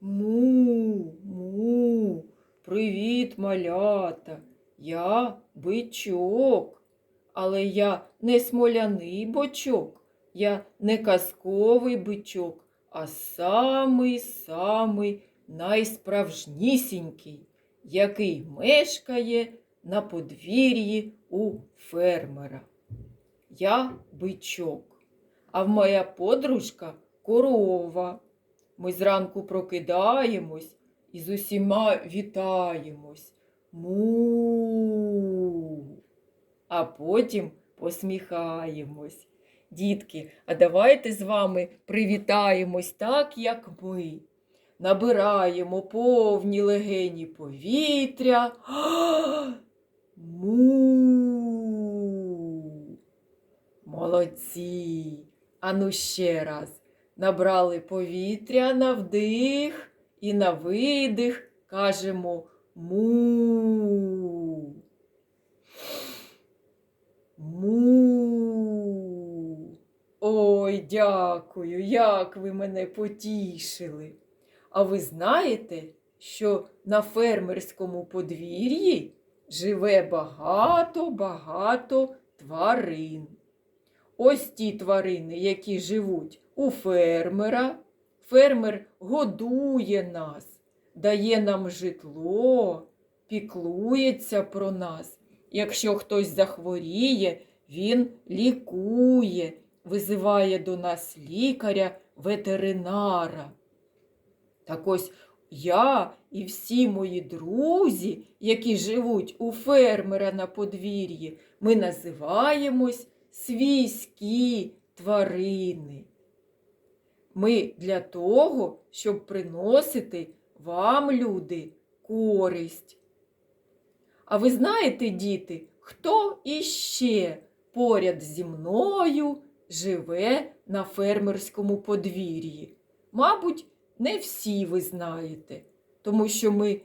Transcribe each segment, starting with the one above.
Му, му, привіт, малята. Я бичок, але я не смоляний бочок, я не казковий бичок, а самий самий найсправжнісінький, який мешкає на подвір'ї у фермера. Я бичок, а моя подружка корова. Ми зранку прокидаємось і з усіма вітаємось. Му. А потім посміхаємось. Дітки, а давайте з вами привітаємось так, як ми. Набираємо повні легені повітря. Му. Молодці. Ану ще раз. Набрали повітря на вдих і на видих кажемо му. Му. Ой, дякую, як ви мене потішили. А ви знаєте, що на фермерському подвір'ї живе багато-багато тварин. Ось ті тварини, які живуть у фермера. Фермер годує нас, дає нам житло, піклується про нас. Якщо хтось захворіє, він лікує, визиває до нас лікаря, ветеринара. Так ось я і всі мої друзі, які живуть у фермера на подвір'ї, ми називаємось свійські тварини. Ми для того, щоб приносити вам, люди, користь. А ви знаєте, діти, хто іще поряд зі мною живе на фермерському подвір'ї? Мабуть, не всі ви знаєте, тому що ми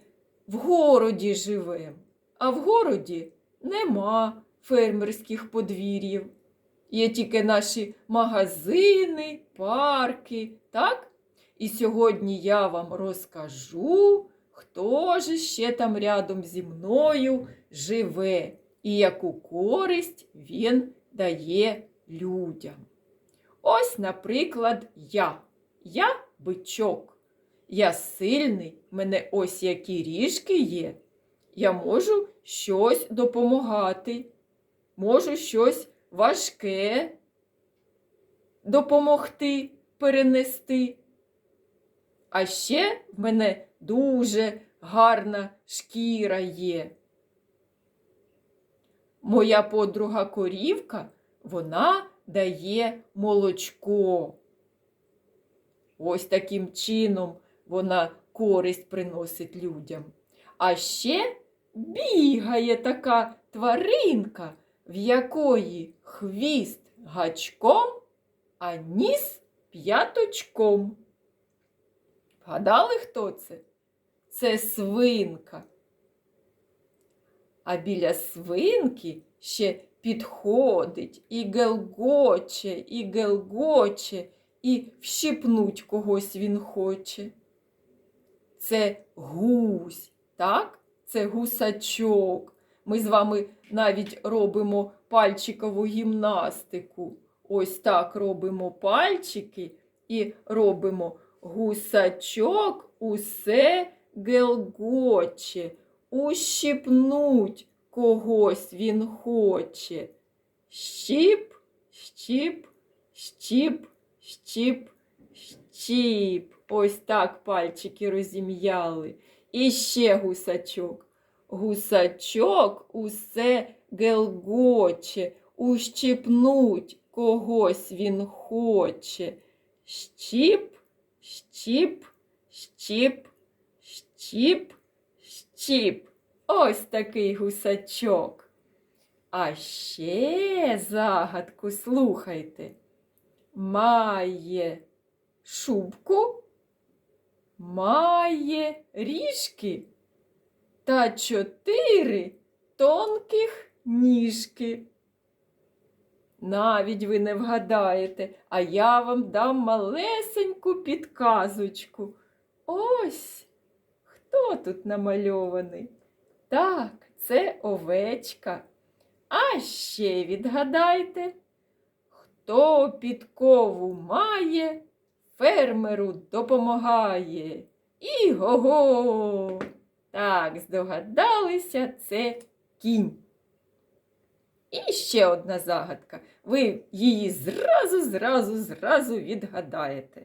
в городі живемо, а в городі нема фермерських подвір'їв. Є тільки наші магазини, парки, так? І сьогодні я вам розкажу, хто ж ще там рядом зі мною живе і яку користь він дає людям. Ось, наприклад, я. Я бичок. Я сильний, мене ось які ріжки є. Я можу щось допомагати, можу щось важке допомогти перенести. А ще в мене дуже гарна шкіра є. Моя подруга корівка, вона дає молочко. Ось таким чином вона користь приносить людям. А ще бігає така тваринка, в якої хвіст гачком, а ніс п'яточком. Вгадали, хто це? Це свинка. А біля свинки ще підходить і гелгоче, і гелгоче, і вщипнуть когось він хоче. Це гусь, так? Це гусачок. Ми з вами навіть робимо пальчикову гімнастику. Ось так робимо пальчики і робимо гусачок усе гелгоче. Ущипнуть когось він хоче. Щіп, щіп, щіп, щіп, щіп. Ось так пальчики розім'яли. І ще гусачок. Гусачок усе гелгоче, ущипнуть когось він хоче. Щіп, щіп, щіп, щіп, щіп. Ось такий гусачок. А ще загадку слухайте. Має шубку, має ріжки та чотири тонких ніжки. Навіть ви не вгадаєте, а я вам дам малесеньку підказочку. Ось. Хто тут намальований? Так, це овечка. А ще відгадайте, хто підкову має, фермеру допомагає. Іго-го! Так, здогадалися, це кінь. І ще одна загадка. Ви її зразу, зразу, зразу відгадаєте.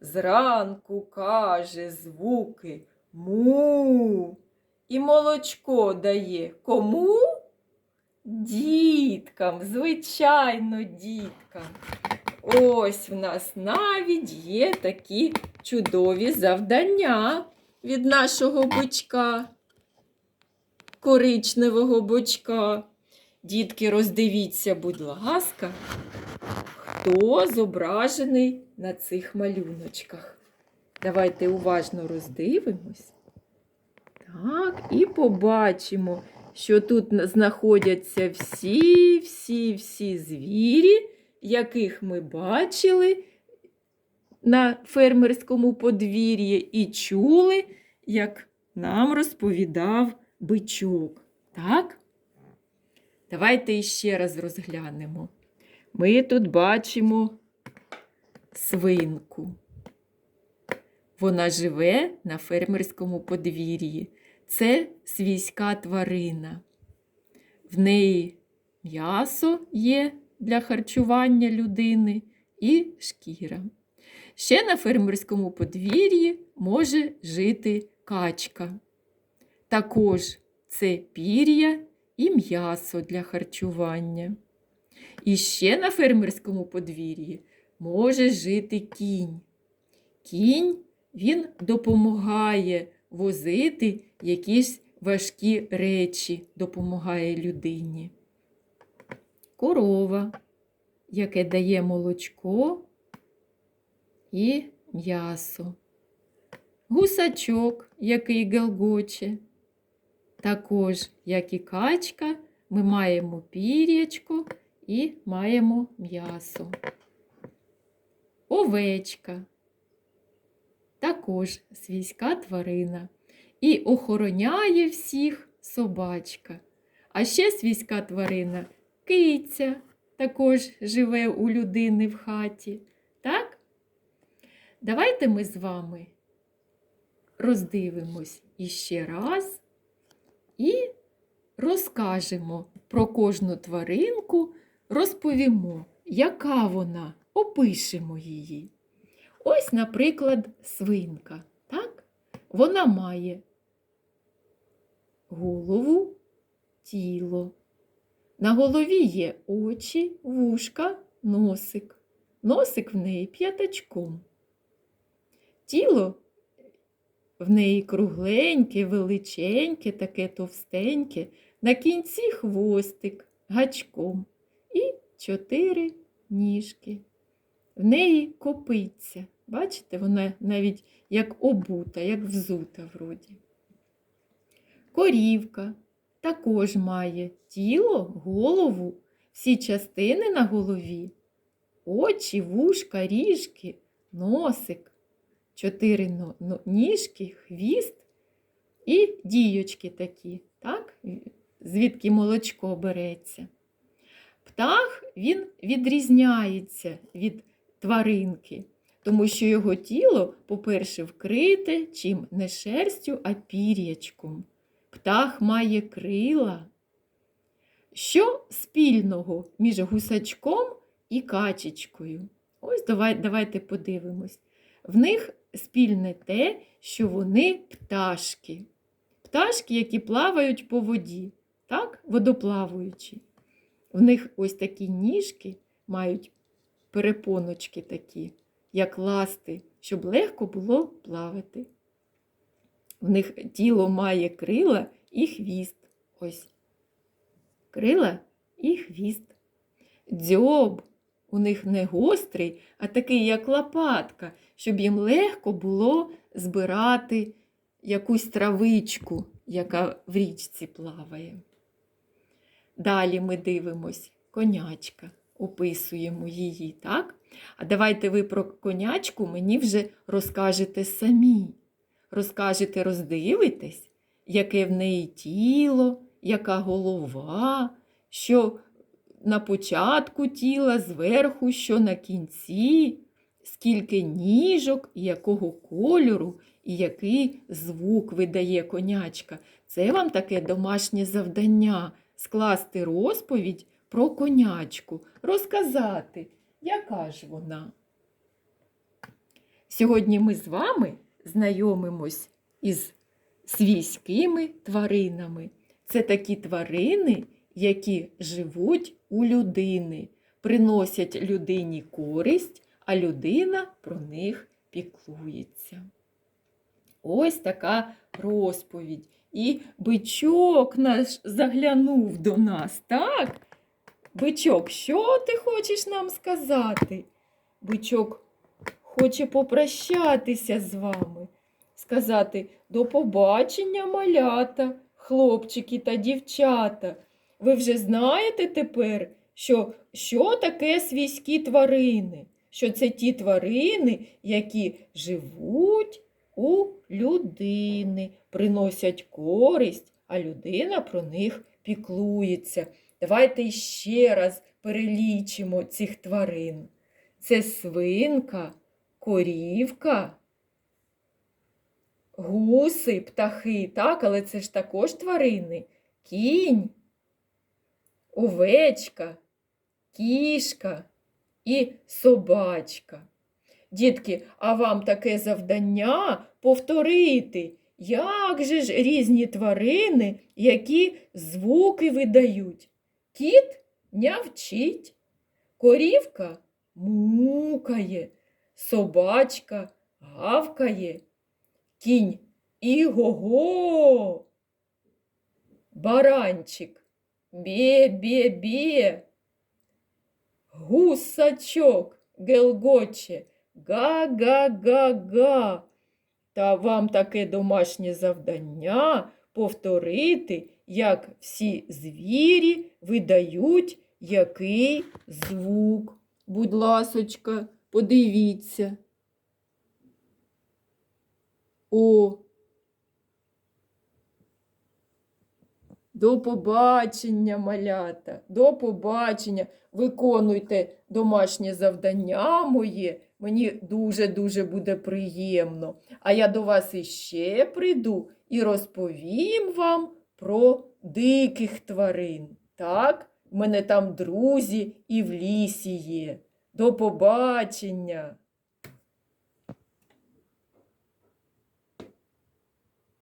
Зранку каже звуки му. І молочко дає кому? Діткам, звичайно, діткам. Ось в нас навіть є такі чудові завдання від нашого бичка, коричневого бичка. Дітки, роздивіться, будь ласка, хто зображений на цих малюночках. Давайте уважно роздивимось. Так, і побачимо, що тут знаходяться всі, всі, всі звірі, яких ми бачили на фермерському подвір'ї і чули, як нам розповідав бичок. Так? Давайте іще раз розглянемо. Ми тут бачимо свинку. Вона живе на фермерському подвір'ї. Це свійська тварина. В неї м'ясо є для харчування людини і шкіра. Ще на фермерському подвір'ї може жити качка. Також це пір'я і м'ясо для харчування. І ще на фермерському подвір'ї може жити кінь. Кінь він допомагає возити якісь важкі речі, допомагає людині. Корова, яке дає молочко і м'ясо. Гусачок, який галгоче. Також, як і качка, ми маємо пір'ячко і маємо м'ясо. Овечка. Також свійська тварина. І охороняє всіх собачка. А ще свійська тварина киця також живе у людини в хаті. Давайте ми з вами роздивимось іще раз і розкажемо про кожну тваринку, розповімо, яка вона, опишемо її. Ось, наприклад, свинка. Так? Вона має голову, тіло. На голові є очі, вушка, носик. Носик в неї п'ятачком. Тіло в неї кругленьке, величеньке, таке товстеньке, на кінці хвостик гачком і чотири ніжки. В неї копиться. Бачите, вона навіть як обута, як взута вроді. Корівка також має тіло, голову, всі частини на голові, очі, вушка, ріжки, носик, чотири ніжки, хвіст і дійочки такі, так? звідки молочко береться. Птах він відрізняється від тваринки, тому що його тіло, по-перше, вкрите чим не шерстю, а пір'ячком. Птах має крила. Що спільного між гусачком і качечкою? Ось давай, давайте подивимось. В них спільне те, що вони пташки. Пташки, які плавають по воді, так? водоплаваючі. В них ось такі ніжки мають перепоночки такі, як ласти, щоб легко було плавати. В них тіло має крила і хвіст. Ось. Крила і хвіст. Дзьоб у них не гострий, а такий, як лопатка, щоб їм легко було збирати якусь травичку, яка в річці плаває. Далі ми дивимось конячка, описуємо її, так? А давайте ви про конячку мені вже розкажете самі. розкажете, роздивитесь, яке в неї тіло, яка голова, що на початку тіла, зверху, що на кінці, скільки ніжок, якого кольору, і який звук видає конячка. Це вам таке домашнє завдання скласти розповідь про конячку, розказати, яка ж вона. Сьогодні ми з вами знайомимось із свійськими тваринами. Це такі тварини, які живуть у людини, приносять людині користь, а людина про них піклується. Ось така розповідь. І бичок наш заглянув до нас, так? Бичок, що ти хочеш нам сказати? Бичок хоче попрощатися з вами, сказати до побачення, малята, хлопчики та дівчата. Ви вже знаєте тепер, що, що таке свійські тварини, що це ті тварини, які живуть у людини, приносять користь, а людина про них піклується. Давайте ще раз перелічимо цих тварин. Це свинка, корівка, гуси, птахи, так, але це ж також тварини. Кінь, овечка, кішка і собачка. Дітки, а вам таке завдання повторити, як же ж різні тварини, які звуки видають. Кіт нявчить, корівка мукає, собачка гавкає, кінь іго-го, баранчик бє-бє-бє, гусачок гелгоче, га-га-га-га. Та вам таке домашнє завдання повторити, як всі звірі видають який звук. Будь ласочка, подивіться. О. До побачення, малята, до побачення. Виконуйте домашнє завдання моє. Мені дуже-дуже буде приємно. А я до вас іще прийду і розповім вам про диких тварин. Так, в мене там друзі і в лісі є. До побачення!